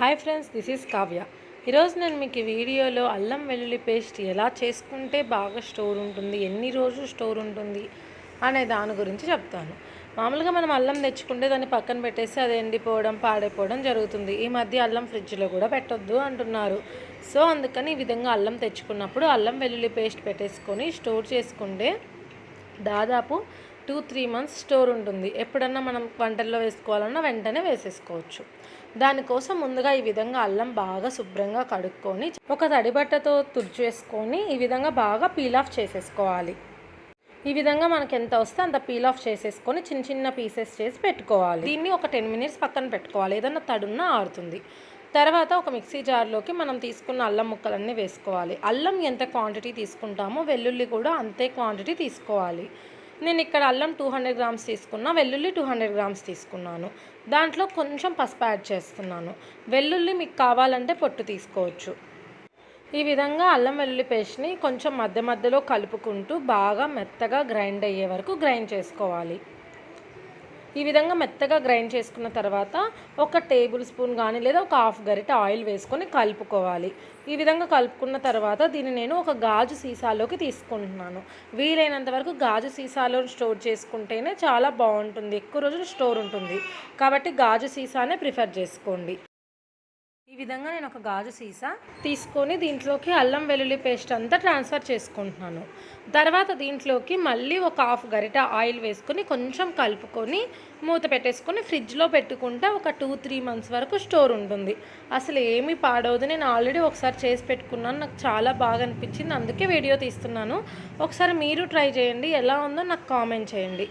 Hi friends this is Kavya. ఈరోజు నేను మీకు ఈ వీడియోలో అల్లం వెల్లుల్లి పేస్ట్ ఎలా చేసుకుంటే బాగా స్టోర్ ఉంటుంది ఎన్ని రోజులు స్టోర్ ఉంటుంది అనే దాని గురించి చెప్తాను. మామూలుగా మనం అల్లం తెచ్చుకుంటే దాన్ని పక్కన పెట్టేసి అది ఎండిపోవడం పాడైపోవడం జరుగుతుంది. ఈ మధ్య అల్లం ఫ్రిడ్జ్లో కూడా పెట్టొద్దు అంటున్నారు. సో అందుకని ఈ విధంగా అల్లం తెచ్చుకున్నప్పుడు అల్లం వెల్లుల్లి పేస్ట్ పెట్టేసుకొని స్టోర్ చేసుకుంటే దాదాపు టూ త్రీ మంత్స్ స్టోర్ ఉంటుంది. ఎప్పుడన్నా మనం వంటల్లో వేసుకోవాలన్నా వెంటనే వేసేసుకోవచ్చు. దానికోసం ముందుగా ఈ విధంగా అల్లం బాగా శుభ్రంగా కడుక్కొని ఒక తడిబట్టతో తుడిచేసుకొని ఈ విధంగా బాగా పీల్ ఆఫ్ చేసేసుకోవాలి. ఈ విధంగా మనకి ఎంత వస్తే అంత పీల్ ఆఫ్ చేసేసుకొని చిన్న చిన్న పీసెస్ చేసి పెట్టుకోవాలి. దీన్ని ఒక టెన్ మినిట్స్ పక్కన పెట్టుకోవాలి. ఏదన్నా తడున్నా ఆరుతుంది. తర్వాత ఒక మిక్సీ జార్లోకి మనం తీసుకున్న అల్లం ముక్కలన్నీ వేసుకోవాలి. అల్లం ఎంత క్వాంటిటీ తీసుకుంటామో వెల్లుల్లి కూడా అంతే క్వాంటిటీ తీసుకోవాలి. నేను ఇక్కడ అల్లం టూ హండ్రెడ్ గ్రామ్స్ తీసుకున్నా వెల్లుల్లి టూ హండ్రెడ్ గ్రామ్స్ తీసుకున్నాను. దాంట్లో కొంచెం పసుపు యాడ్ చేస్తున్నాను. వెల్లుల్లి మీకు కావాలంటే పొట్టు తీసుకోవచ్చు. ఈ విధంగా అల్లం వెల్లుల్లి పేస్ట్ని కొంచెం మధ్య మధ్యలో కలుపుకుంటూ బాగా మెత్తగా గ్రైండ్ అయ్యే వరకు గ్రైండ్ చేసుకోవాలి. ఈ విధంగా మెత్తగా గ్రైండ్ చేసుకున్న తర్వాత ఒక టేబుల్ స్పూన్ కానీ లేదా ఒక హాఫ్ గరిట ఆయిల్ వేసుకొని కలుపుకోవాలి. ఈ విధంగా కలుపుకున్న తర్వాత దీన్ని నేను ఒక గాజు సీసాలోకి తీసుకుంటున్నాను. వీలైనంత వరకు గాజు సీసాలో స్టోర్ చేసుకుంటేనే చాలా బాగుంటుంది. ఎక్కువ రోజులు స్టోర్ ఉంటుంది. కాబట్టి గాజు సీసానే ప్రిఫర్ చేసుకోండి. ఈ విధంగా నేను ఒక గాజు సీసా తీసుకొని దీంట్లోకి అల్లం వెల్లుల్లి పేస్ట్ అంతా ట్రాన్స్ఫర్ చేసుకుంటున్నాను. తర్వాత దీంట్లోకి మళ్ళీ ఒక హాఫ్ గరిట ఆయిల్ వేసుకొని కొంచెం కలుపుకొని మూత పెట్టేసుకొని ఫ్రిడ్జ్లో పెట్టుకుంటే ఒక టూ త్రీ మంత్స్ వరకు స్టోర్ ఉంటుంది. అసలు ఏమీ పాడవదు. నేను ఆల్రెడీ ఒకసారి చేసి పెట్టుకున్నాను. నాకు చాలా బాగా అనిపించింది. అందుకే వీడియో తీస్తున్నాను. ఒకసారి మీరు ట్రై చేయండి. ఎలా ఉందో నాకు కామెంట్ చేయండి.